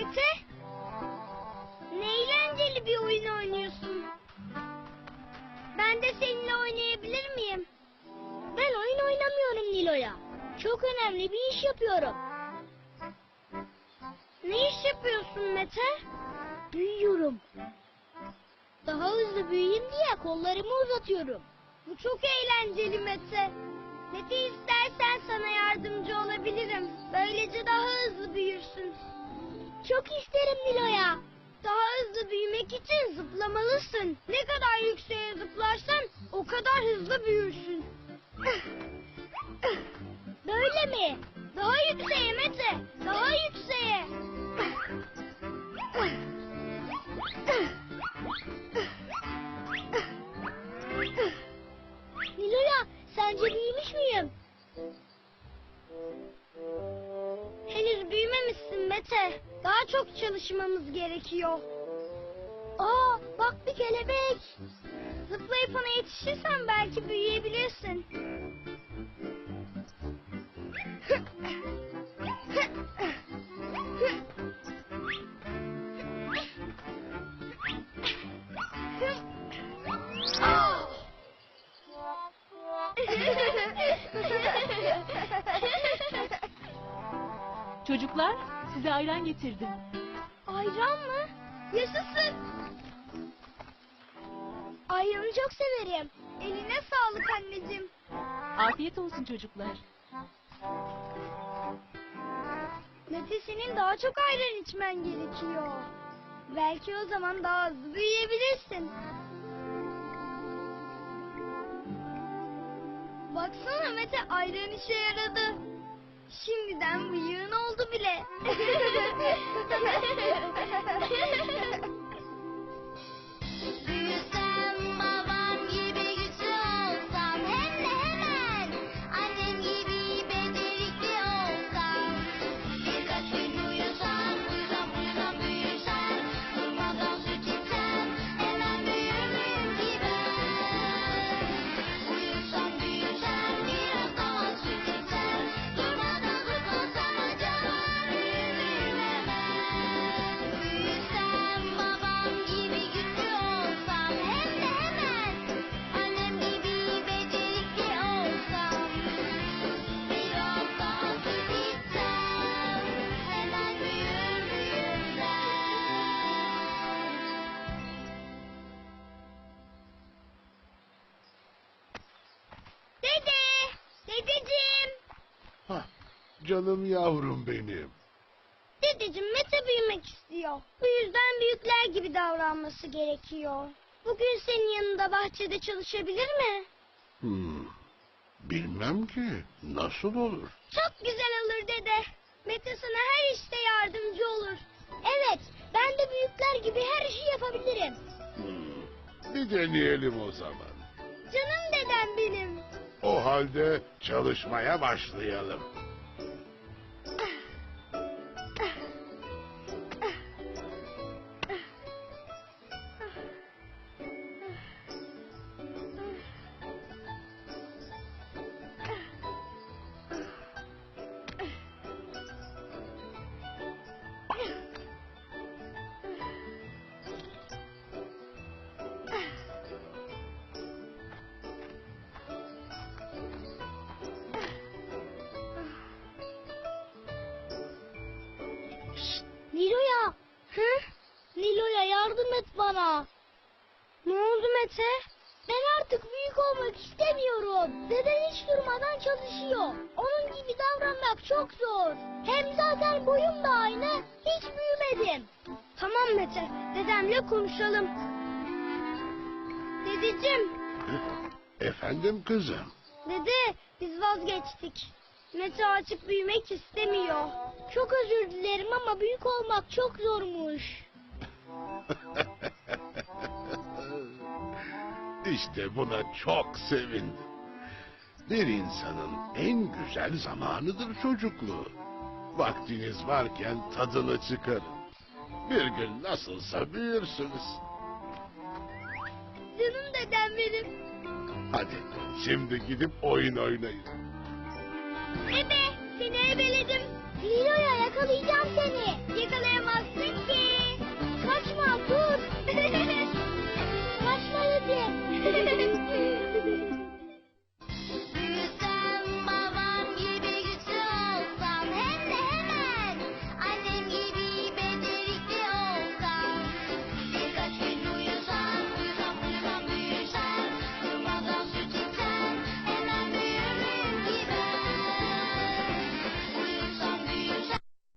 Mete? Ne eğlenceli bir oyun oynuyorsun. Ben de seninle oynayabilir miyim? Ben oyun oynamıyorum Nilo'ya. Çok önemli bir iş yapıyorum. Ne iş yapıyorsun Mete? Büyüyorum. Daha hızlı büyüyeyim diye kollarımı uzatıyorum. Bu çok eğlenceli Mete. Mete istersen sana yardımcı olabilirim. Böylece daha hızlı büyürsün. Çok isterim Nilo'ya. Daha hızlı büyümek için zıplamalısın. Ne kadar yükseğe zıplarsan o kadar hızlı büyürsün. Böyle mi? Daha yükseğe Mete. Daha yükseğe. Büyümemişsin Mete. Daha çok çalışmamız gerekiyor. Aa bak bir kelebek. Zıplayıp ona yetişirsen belki büyüyebilirsin. Çocuklar size ayran getirdim. Ayran mı? Yaşasın. Ayranı çok severim. Eline sağlık anneciğim. Afiyet olsun çocuklar. Mete senin daha çok ayran içmen gerekiyor. Belki o zaman daha hızlı büyüyebilirsin. Baksana Mete ayran işe yaradı. útiles. canım yavrum benim. Dedeciğim Mete büyümek istiyor. Bu yüzden büyükler gibi davranması gerekiyor. Bugün senin yanında bahçede çalışabilir mi? Hmm, bilmem ki nasıl olur. Çok güzel olur dede. Mete sana her işte yardımcı olur. Evet, ben de büyükler gibi her işi yapabilirim. Hmm, bir deneyelim o zaman. Canım dedem benim. O halde çalışmaya başlayalım. Bana. Ne oldu Mete? Ben artık büyük olmak istemiyorum. Deden hiç durmadan çalışıyor. Onun gibi davranmak çok zor. Hem zaten boyum da aynı. Hiç büyümedim. Tamam Mete. Dedemle konuşalım. Dedeciğim. Efendim kızım. Dede biz vazgeçtik. Mete artık büyümek istemiyor. Çok özür dilerim ama büyük olmak çok zormuş. işte buna çok sevindim. Bir insanın en güzel zamanıdır çocukluğu. Vaktiniz varken tadını çıkarın. Bir gün nasılsa büyürsünüz. Canım dedem benim. Hadi şimdi gidip oyun oynayın. Ebe seni ebeledim. Nilo'ya yakalayacağım seni. Yakalayamazsın ki.